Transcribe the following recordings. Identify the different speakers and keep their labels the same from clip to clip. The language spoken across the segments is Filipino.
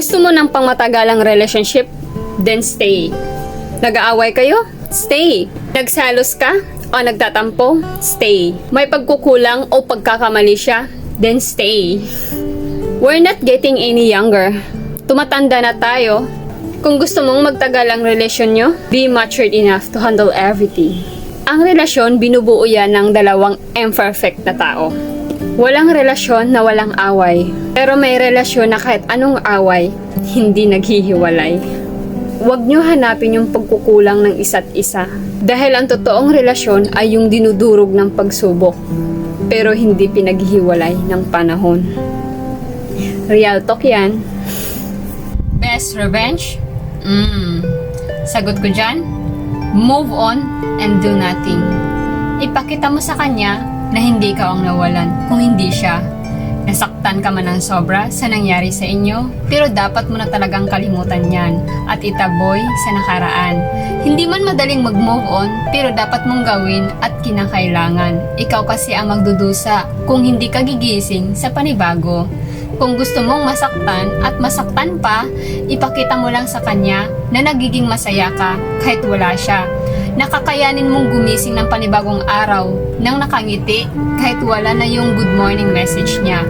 Speaker 1: Gusto mo ng pangmatagalang relationship? Then stay. Nag-aaway kayo? Stay. Nagsalos ka? O nagtatampo? Stay. May pagkukulang o pagkakamali siya? Then stay. We're not getting any younger. Tumatanda na tayo. Kung gusto mong magtagal ang relasyon nyo, be matured enough to handle everything. Ang relasyon, binubuo yan ng dalawang imperfect na tao. Walang relasyon na walang away. Pero may relasyon na kahit anong away, hindi naghihiwalay. Huwag nyo hanapin yung pagkukulang ng isa't isa. Dahil ang totoong relasyon ay yung dinudurog ng pagsubok. Pero hindi pinaghihiwalay ng panahon. Real talk yan. Best revenge? Mm. Sagot ko dyan, move on and do nothing. Ipakita mo sa kanya na hindi ka ang nawalan kung hindi siya. Nasaktan ka man ng sobra sa nangyari sa inyo, pero dapat mo na talagang kalimutan yan at itaboy sa nakaraan. Hindi man madaling mag-move on, pero dapat mong gawin at kinakailangan. Ikaw kasi ang magdudusa kung hindi ka gigising sa panibago. Kung gusto mong masaktan at masaktan pa, ipakita mo lang sa kanya na nagiging masaya ka kahit wala siya. Nakakayanin mong gumising ng panibagong araw nang nakangiti kahit wala na yung good morning message niya.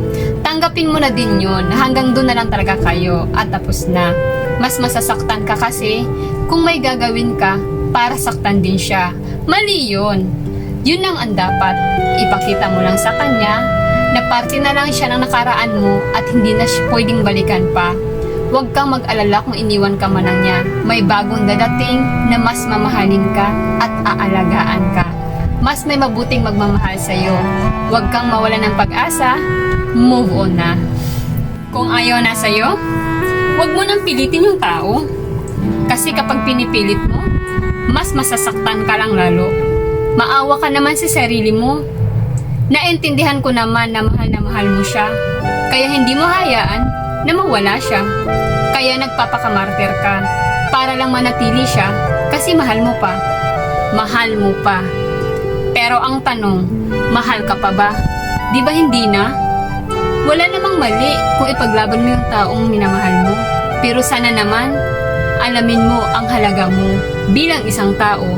Speaker 1: Tanggapin mo na din yun na hanggang doon na lang talaga kayo at tapos na. Mas masasaktan ka kasi kung may gagawin ka para saktan din siya. Mali yun. Yun lang ang dapat. Ipakita mo lang sa kanya na parte na lang siya ng nakaraan mo at hindi na siya pwedeng balikan pa. Huwag kang mag-alala kung iniwan ka man lang niya. May bagong dadating na mas mamahalin ka at aalagaan ka. Mas may mabuting magmamahal sa iyo. Huwag kang mawala ng pag-asa, move on na. Kung ayaw na sa iyo, huwag mo nang pilitin yung tao. Kasi kapag pinipilit mo, mas masasaktan ka lang lalo. Maawa ka naman sa sarili mo Naintindihan ko naman na mahal na mahal mo siya. Kaya hindi mo hayaan na mawala siya. Kaya nagpapakamartir ka para lang manatili siya kasi mahal mo pa. Mahal mo pa. Pero ang tanong, mahal ka pa ba? Di ba hindi na? Wala namang mali kung ipaglaban mo yung taong minamahal mo. Pero sana naman, alamin mo ang halaga mo bilang isang tao.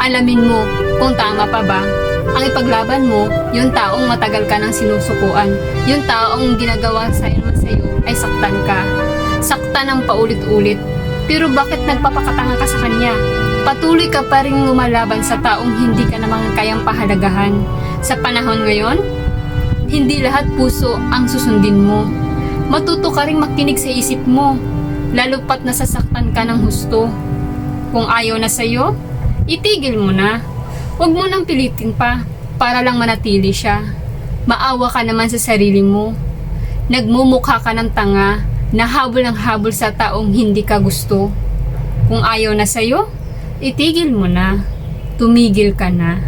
Speaker 1: Alamin mo kung tama pa ba ang ipaglaban mo, yung taong matagal ka nang sinusukuan, yung taong ginagawa sa naman sa'yo ay saktan ka. Saktan ng paulit-ulit. Pero bakit nagpapakatanga ka sa kanya? Patuloy ka pa rin lumalaban sa taong hindi ka namang kayang pahalagahan. Sa panahon ngayon, hindi lahat puso ang susundin mo. Matuto ka rin makinig sa isip mo, lalo pat nasasaktan ka ng husto. Kung ayaw na sa'yo, itigil mo na. Huwag mo nang pilitin pa para lang manatili siya. Maawa ka naman sa sarili mo. Nagmumukha ka ng tanga na habol ng habol sa taong hindi ka gusto. Kung ayaw na sa'yo, itigil mo na. Tumigil ka na.